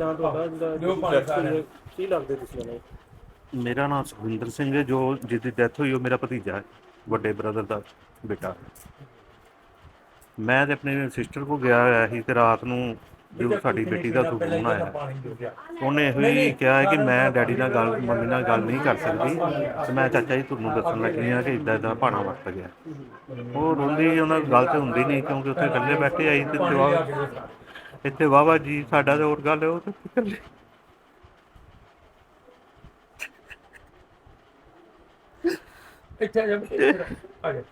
ਨਾਮ ਤੁਹਾਡਾ? ਜਿਹੜਾ ਜੋ ਪਾਣੀ death ਹੋਈ ਹੈ, ਕੀ ਲੱਗਦੇ ਤੁਸੀਂ ਉਹਨੇ ਮੇਰਾ ਨਾਮ ਸੁਖਵਿੰਦਰ ਸਿੰਘ ਹੈ ਜੋ ਜਿਹਦੀ ਡੈਥ ਹੋਈ ਉਹ ਮੇਰਾ ਭਤੀਜਾ ਹੈ ਵੱਡੇ ਬ੍ਰਦਰ ਦਾ ਬੇਟਾ। ਮੈਂ ਤੇ ਆਪਣੇ ਸਿਸਟਰ ਕੋ ਗਿਆ ਹੋਇਆ ਸੀ ਤੇ ਰਾਤ ਨੂੰ ਜੋ ਸਾਡੀ ਬੇਟੀ ਦਾ ਫੋਨ ਆਇਆ। ਉਹਨੇ ਇਹੋ ਹੀ ਕਿਹਾ ਹੈ ਕਿ ਮੈਂ ਡੈਡੀ ਨਾਲ ਗੱਲ ਮੰਮੀ ਨਾਲ ਗੱਲ ਨਹੀਂ ਕਰ ਸਕਦੀ। ਤੇ ਮੈਂ ਚਾਚਾ ਜੀ ਤੁਹਾਨੂੰ ਦੱਸਣ ਲੱਗੀ ਹਾਂ ਕਿ ਇਦਾਂ ਇਦਾਂ ਭਾਣਾ ਵਰਤ ਗਿਆ। ਉਹ ਰੋਂਦੀ ਉਹਨਾਂ ਨਾਲ ਗੱਲ ਤੇ ਹੁੰਦੀ ਨਹੀਂ ਕਿਉਂਕਿ ਉੱਥੇ ਇਕੱਲੇ ਬੈਠੇ ਆਈ ਤੇ ਜਵਾਬ ਇੱਥੇ ਵਾਵਾ ਜੀ ਸਾਡਾ ਤੇ ਹੋਰ ਗੱਲ ਹੈ ਉਹ ਤੇ ਇਕੱਲੇ ਇੱਥੇ ਆ ਜਾ ਆ ਜਾ।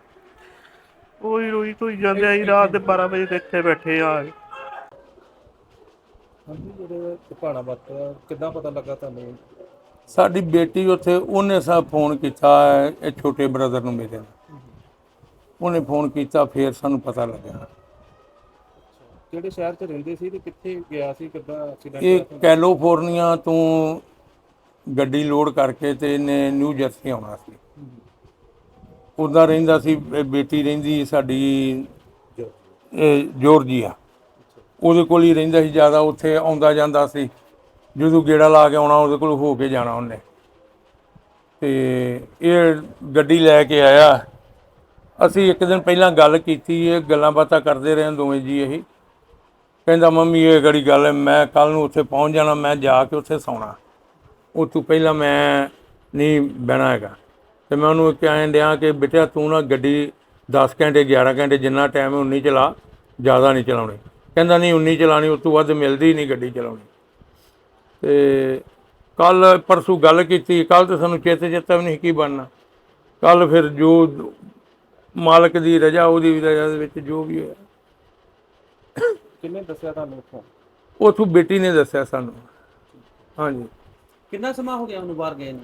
ਉਹੀ ਰੋਈ ਕੋਈ ਜਾਂਦੇ ਆਈ ਰਾਤ ਦੇ 12 ਵਜੇ ਤੇ ਇੱਥੇ ਬੈਠੇ ਆ। ਹਾਂਜੀ ਜਿਹੜੇ ਕਿੱਦਾਂ ਪਤਾ ਲੱਗਾ ਤੁਹਾਨੂੰ? ਸਾਡੀ ਬੇਟੀ ਉੱਥੇ ਉਹਨੇ ਸਾ ਫੋਨ ਕੀਤਾ ਇਹ ਛੋਟੇ ਬ੍ਰਦਰ ਨੂੰ ਮੇਰੇ ਨੂੰ ਉਹਨੇ ਫੋਨ ਕੀਤਾ ਫਿਰ ਸਾਨੂੰ ਪਤਾ ਲੱਗਾ ਕਿਹੜੇ ਸ਼ਹਿਰ 'ਚ ਰਹਿੰਦੇ ਸੀ ਤੇ ਕਿੱਥੇ ਗਿਆ ਸੀ ਕਿੱਦਾਂ ਐਕਸੀਡੈਂਟ ਇਹ ਕੈਲੀਫੋਰਨੀਆ ਤੋਂ ਗੱਡੀ ਲੋਡ ਕਰਕੇ ਤੇ ਇਹਨੇ ਨਿਊ ਜਰਸੀ ਆਉਣਾ ਸੀ। ਉਹਦਾ ਰਹਿੰਦਾ ਸੀ ਇਹ ਬੇਟੀ ਰਹਿੰਦੀ ਸਾਡੀ ਇਹ ਜਾਰਜੀਆ। ਉਹਦੇ ਕੋਲ ਹੀ ਰਹਿੰਦਾ ਸੀ ਜ਼ਿਆਦਾ ਉੱਥੇ ਆਉਂਦਾ ਜਾਂਦਾ ਸੀ। ਜਦੋਂ ਗੇੜਾ ਲਾ ਕੇ ਆਉਣਾ ਉਹਦੇ ਕੋਲ ਹੋ ਕੇ ਜਾਣਾ ਉਹਨੇ। ਤੇ ਇਹ ਗੱਡੀ ਲੈ ਕੇ ਆਇਆ। ਅਸੀਂ ਇੱਕ ਦਿਨ ਪਹਿਲਾਂ ਗੱਲ ਕੀਤੀ ਇਹ ਗੱਲਾਂ ਬਾਤਾਂ ਕਰਦੇ ਰਹੇ ਦੋਵੇਂ ਜੀ ਇਹ। ਕਹਿੰਦਾ, ਮੰਮੀ, ਇਹ ਗੜੀ ਗੱਲ ਹੈ? ਮੈਂ ਕੱਲ ਨੂੰ ਉੱਥੇ ਪਹੁੰਚ ਜਾਣਾ, ਮੈਂ ਜਾ ਕੇ ਉੱਥੇ ਸੌਣਾ। ਉਹ ਤੋਂ ਪਹਿਲਾਂ ਮੈਂ ਨਹੀਂ ਬਹਿਣਾ ਹੈਗਾ। ਤੇ ਮੈਂ ਉਹਨੂੰ ਕਹਿਣ ਡਿਆ ਕਿ ਬੇਟਾ ਤੂੰ ਨਾ ਗੱਡੀ 10 ਘੰਟੇ 11 ਘੰਟੇ ਜਿੰਨਾ ਟਾਈਮ ਹੈ, ਉਨੀ ਚਲਾ। ਜ਼ਿਆਦਾ ਨਹੀਂ ਚਲਾਉਣੀ। ਕਹਿੰਦਾ, ਨਹੀਂ, ਉਨੀ ਚਲਾਣੀ ਉਸ ਤੋਂ ਵੱਧ ਮਿਲਦੀ ਨਹੀਂ ਗੱਡੀ ਚਲਾਉਣੀ। ਤੇ ਕੱਲ ਪਰਸੋਂ ਗੱਲ ਕੀਤੀ। ਕੱਲ ਤੇ ਸਾਨੂੰ ਚੇਤੇ ਚੇਤਾ ਵੀ ਨਹੀਂ ਕੀ ਬਣਨਾ। ਕੱਲ ਫਿਰ ਜੋ ਮਾਲਕ ਦੀ ਰਜਾ, ਉਹਦੀ ਵੀ ਰਜਾ ਦੇ ਵਿੱਚ ਜੋ ਵੀ ਹੋਇਆ। ਕਿੰਨੇ ਦੱਸਿਆ ਤੁਹਾਨੂੰ ਉੱਥੋਂ? ਉਥੋਂ ਬੇਟੀ ਨੇ ਦੱਸਿਆ ਸਾਨੂੰ। ਹਾਂਜੀ। ਕਿੰਨਾ ਸਮਾਂ ਹੋ ਗਿਆ ਉਹਨੂੰ ਬਾਹਰ ਗਏ ਨੂੰ?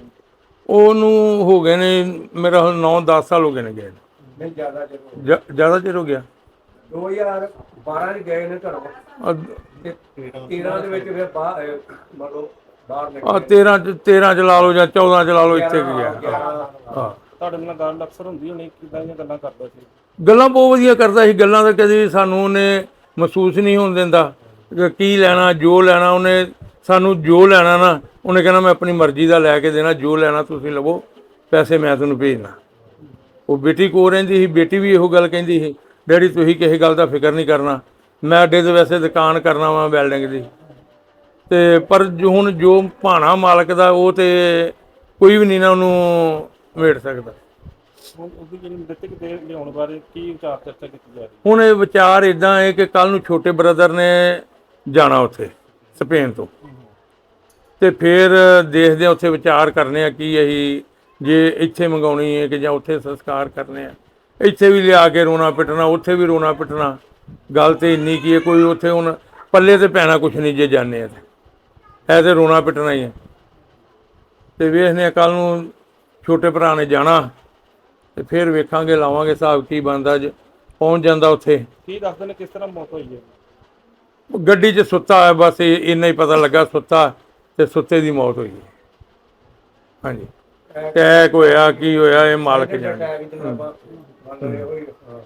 ਉਹਨੂੰ ਹੋ ਗਏ ਨੇ ਮੇਰਾ 9-10 ਸਾਲ ਹੋ ਗਏ ਨੇ ਗਏ ਨੂੰ। ਨਹੀਂ ਜ਼ਿਆਦਾ ਚਲੋ ਜ- ਜ਼ਿਆਦਾ ਚਿਰ ਹੋ ਗਿਆ। 2012 ਚ ਗਏ ਨੇ ਘਰੋਂ। ਅ- ਤੇ 13 ਦੇ ਵਿੱਚ ਫਿਰ ਬਾਹਰ ਮਤਲਬ ਬਾਹਰ ਆ ਨਿਕਲੇ 13 ਚ 13 ਚ ਲਾ ਲਓ ਜਾਂ 14 ਚ ਲਾ ਲਓ ਇੱਥੇ ਕੀ ਗਿਆ। 11 ਹਾਂ। ਤੁਹਾਡੇ ਨਾਲ ਗੱਲ ਅਕਸਰ ਹੁੰਦੀ ਹੋਣੀ ਕਿੱਦਾਂ ਦੀਆਂ ਗੱਲਾਂ ਕਰਦਾ ਸੀ? ਗੱਲਾਂ ਬਹੁਤ ਵਧੀਆ ਕਰਦਾ ਸੀ। ਗੱਲਾਂ ਤਾਂ ਕਦੀ ਸਾਨੂੰ ਉਹਨੇ ਮਹਿਸੂਸ ਨਹੀਂ ਹੋਣ ਦਿੰਦਾ। ਕੀ ਲੈਣਾ, ਜੋ ਲੈਣਾ, ਉਹਨੇ ਸਾਨੂੰ ਜੋ ਲੈਣਾ ਨਾ, ਉਹਨੇ ਕਹਿਣਾ, ਮੈਂ ਆਪਣੀ ਮਰਜ਼ੀ ਦਾ ਲੈ ਕੇ ਦੇਣਾ, ਜੋ ਲੈਣਾ ਤੁਸੀਂ ਲਵੋ, ਪੈਸੇ ਮੈਂ ਤੁਹਾਨੂੰ ਭੇਜਣਾ। ਉਹ ਬੇਟੀ ਕੋ ਰਹਿੰਦੀ ਸੀ, ਬੇਟੀ ਵੀ ਇਹੋ ਗੱਲ ਕਹਿੰਦੀ ਸੀ, ਡੈਡੀ, ਤੁਸੀਂ ਕਿਸੇ ਗੱਲ ਦਾ ਫਿਕਰ ਨਹੀਂ ਕਰਨਾ। ਮੈਂ ਅੱਡੇ ਦੇ ਵੈਸੇ ਦੁਕਾਨ ਕਰਨਾ ਵਾ ਬਿਲਡਿੰਗ ਦੀ। ਤੇ ਪਰ ਜੋ ਹੁਣ ਜੋ ਭਾਣਾ ਮਾਲਕ ਦਾ, ਉਹ ਤੇ ਕੋਈ ਵੀ ਨਹੀਂ ਨਾ ਉਹਨੂੰ ਮੇੜ ਸਕਦਾ। ਹੁਣ ਉਹਦੀ ਜਿਹੜੀ ਮ੍ਰਿਤਕ ਦੇ ਲਿਆਉਣ ਬਾਰੇ ਕੀ ਵਿਚਾਰ ਚਰਚਾ ਕੀਤੀ ਜਾ ਰਹੀ ਹੁਣ ਇਹ ਵਿਚਾਰ ਇਦਾਂ ਹੈ ਕਿ ਕੱਲ ਨੂੰ ਛੋਟੇ ਬ੍ਰਦਰ ਨੇ ਜਾਣਾ ਉੱਥੇ, ਸਪੇਨ ਤੋਂ। ਤੇ ਫਿਰ ਦੇਖਦੇ ਆ ਉੱਥੇ ਵਿਚਾਰ ਕਰਨੇ ਆ ਕੀ ਅਸੀਂ ਜੇ ਇੱਥੇ ਮੰਗਾਉਣੀ ਹੈ ਕਿ ਜਾਂ ਉੱਥੇ ਸੰਸਕਾਰ ਕਰਨੇ ਆ। ਇੱਥੇ ਵੀ ਲਿਆ ਕੇ ਰੋਣਾ ਪਿੱਟਣਾ, ਉੱਥੇ ਵੀ ਰੋਣਾ ਪਿੱਟਣਾ। ਗੱਲ ਤੇ ਇੰਨੀ ਕੀ ਹੈ, ਕੋਈ ਉੱਥੇ ਹੁਣ ਪੱਲੇ ਤੇ ਪੈਣਾ ਕੁਛ ਨਹੀਂ ਜੇ ਜਾਣੇ ਆ ਐ ਤੇ ਰੋਣਾ ਪਿੱਟਣਾ ਹੀ ਹੈ। ਤੇ ਵੇਖਦੇ ਆ ਕੱਲ ਨੂੰ ਛੋਟੇ ਭਰਾ ਨੇ ਜਾਣਾ। ਤੇ ਫਿਰ ਵੇਖਾਂਗੇ ਲਾਵਾਂਗੇ ਹਿਸਾਬ ਕੀ ਬਣਦਾ ਜੇ ਪਹੁੰਚ ਜਾਂਦਾ ਉੱਥੇ। ਕੀ ਦੱਸਦੇ ਨੇ ਕਿਸ ਤਰ੍ਹਾਂ ਮੌਤ ਹੋਈ ਹੈ? ਗੱਡੀ 'ਚ ਸੁੱਤਾ ਹੈ ਬਸ ਇਹ ਇੰਨਾ ਹੀ ਪਤਾ ਲੱਗਾ ਸੁੱਤਾ ਤੇ ਸੁੱਤੇ ਦੀ ਮੌਤ ਹੋਈ ਹੈ। ਹਾਂਜੀ। ਅਟੈਕ ਹੋਇਆ ਕੀ ਹੋਇਆ ਇਹ ਮਾਲਕ ਜਾਣੇ ਟੈਗ ਤੇ ਆਪਾਂ ਮੰਨ ਰਹੇ ਹੋਈ ਹਾਂ।